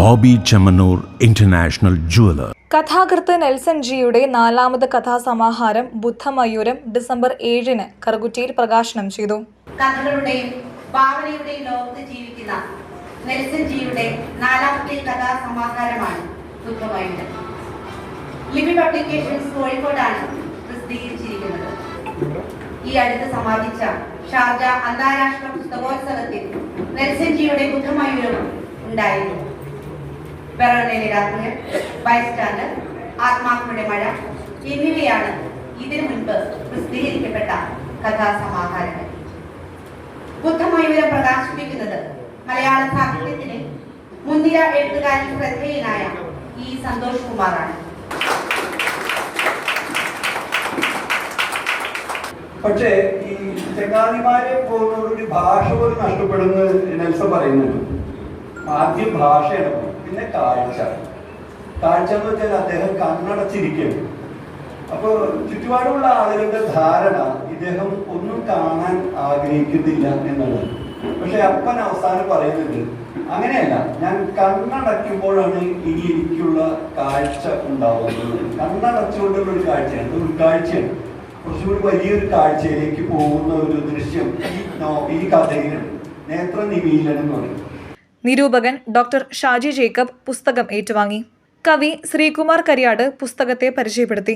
Bobby Chemmanur international jeweller കഥാകൃത്ത് നെൽസൺ ജിയുടെ നാലാമത് കഥാസമാഹാരം ബുദ്ധമയൂരം ഡിസംബർ ഏഴിന് കറുകുറ്റിയിൽ പ്രകാശനം ചെയ്തു. കഥകളുടെയും ഭാവനയുടെയും ലോകത്ത് ജീവിക്കുന്ന നെൽസൺ ജിയുടെ നാലാമത്തെ കഥാസമാഹാരമാണ് ബുദ്ധമയൂരം. ലിപി പബ്ലിക്കേഷൻസ് കോഴിക്കോടാണ് പ്രസിദ്ധീകരിച്ചിരിക്കുന്നത്. ഈ അടുത്ത് സമാപിച്ച ഷാർജ അന്താരാഷ്ട്ര പുസ്തകോത്സവത്തിൽ നെൽസൺ ജിയുടെ ബുദ്ധമയൂരം ഉണ്ടായിരുന്നു. പിറവനയിലെ രാത്രികൾ ബൈസ്റ്റാൻഡർ ആത്മാക്കളുടെ മഴ എന്നിവയാണ് ഇതിനു മുൻപ് പ്രസിദ്ധീകരിക്കപ്പെട്ട കഥാസമാഹാരങ്ങൾ. ബുദ്ധമയൂരം പ്രകാശിപ്പിക്കുന്നത് മലയാള സാഹിത്യത്തിലെ മുൻനിര എഴുത്തുകാരിൽ ശ്രദ്ധേയനായ ഇ സന്തോഷ് കുമാറാണ്. പക്ഷേ ഈ ചങ്ങാതിമാരെ ഒരു ഭാഷ പോലും നഷ്ടപ്പെടുന്നത് നെൽസൺ പറയുന്നുണ്ട്. ആദ്യം ഭാഷയാണ്. പിന്നെ കാഴ്ച. കാഴ്ച എന്ന് വെച്ചാൽ അദ്ദേഹം കണ്ണടച്ചിരിക്കുകയാണ് അപ്പോൾ ചുറ്റുപാടുമുള്ള ആളുകളുടെ ധാരണ ഇദ്ദേഹം ഒന്നും കാണാൻ ആഗ്രഹിക്കുന്നില്ല എന്നുള്ളത്. പക്ഷെ അപ്പൻ അവസാനം പറയുന്നുണ്ട് അങ്ങനെയല്ല ഞാൻ കണ്ണടയ്ക്കുമ്പോഴാണ് ഇനി എനിക്കുള്ള കാഴ്ച ഉണ്ടാവുന്നത്. കണ്ണടച്ചുകൊണ്ടുള്ള ഒരു കാഴ്ചയാണ് ഇത് ഉൾക്കാഴ്ചയാണ്. കുറച്ചുകൂടി വലിയൊരു കാഴ്ചയിലേക്ക് പോകുന്ന ഒരു ദൃശ്യം ഈ ഈ കഥയിലുണ്ട് നേത്രനിമീലനം എന്ന് പറയും. നിരൂപകൻ ഡോക്ടർ ഷാജി ജേക്കബ് പുസ്തകം ഏറ്റുവാങ്ങി. കവി ശ്രീകുമാർ കരിയാട് പുസ്തകത്തെ പരിചയപ്പെടുത്തി.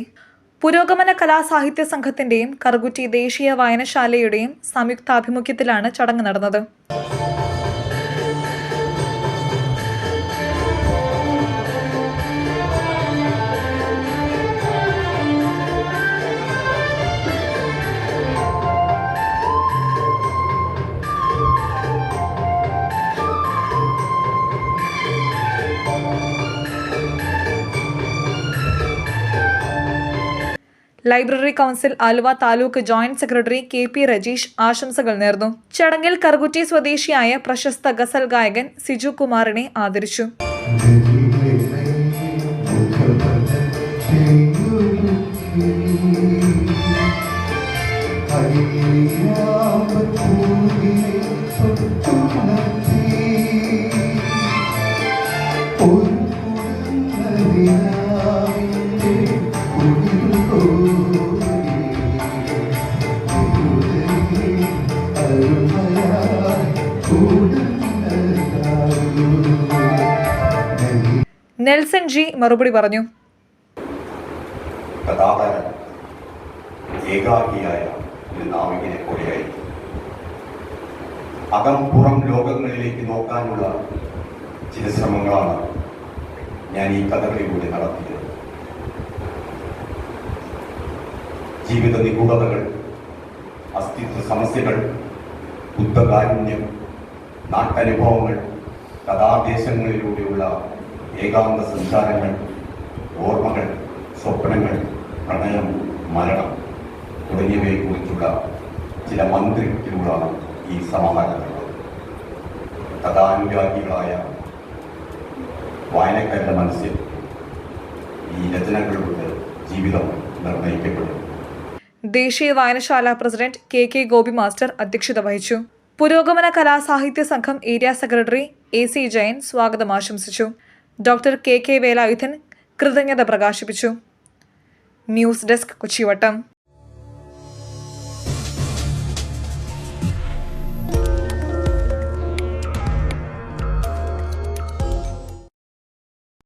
പുരോഗമന കലാസാഹിത്യ സംഘത്തിന്റെയും കറുകുറ്റി ദേശീയ വായനശാലയുടെയും സംയുക്താഭിമുഖ്യത്തിലാണ് ചടങ്ങ് നടന്നത്. Library council Aluva taluk joint secretary K P Rajeesh ആശംസകൾ നേർന്നു. ചടങ്ങിൽ കറുകുറ്റി സ്വദേശിയായ പ്രശസ്ത ഗസൽ ഗായകൻ സിജു കുമാറിനെ ആദരിച്ചു. നെൽസൺ ജി മറുപടി പറഞ്ഞു. കഥാകാരൻ നാവികനെ അകം പുറം ലോകങ്ങളിലേക്ക് നോക്കാനുള്ള ചില ശ്രമങ്ങളാണ് ഞാൻ ഈ കഥകളിലൂടെ നടത്തിയത്. ജീവിത നിഗൂഢതകൾ അസ്തിത്വ സമസ്യകൾ ബുദ്ധകാരുണ്യം നാട്ടനുഭവങ്ങൾ കഥാദേശങ്ങളിലൂടെയുള്ള ഏകാന്ത സംസാരങ്ങൾ ഓർമ്മകൾ സ്വപ്നങ്ങൾ പ്രണയം മരണം തുടങ്ങിയവയെക്കുറിച്ചുള്ള ചില മന്ത്രിക്കുകളാണ് ഈ സമാഹാരങ്ങളുള്ളത് കഥാനുരാഗികളായ വായനക്കാരുടെ മനസ്സിൽ ഈ രചനകളുടെ ജീവിതം നിർണയിക്കപ്പെടും ദേശീയ വായനശാല president K K Gopi master അധ്യക്ഷത വഹിച്ചു. പുരോഗമന കലാസാഹിത്യ സംഘം area secretary A C Jayan സ്വാഗതം ആശംസിച്ചു. ഡോക്ടർ കെ കെ വേലായുധൻ കൃതജ്ഞത പ്രകാശിപ്പിച്ചു. News desk Kochivattam.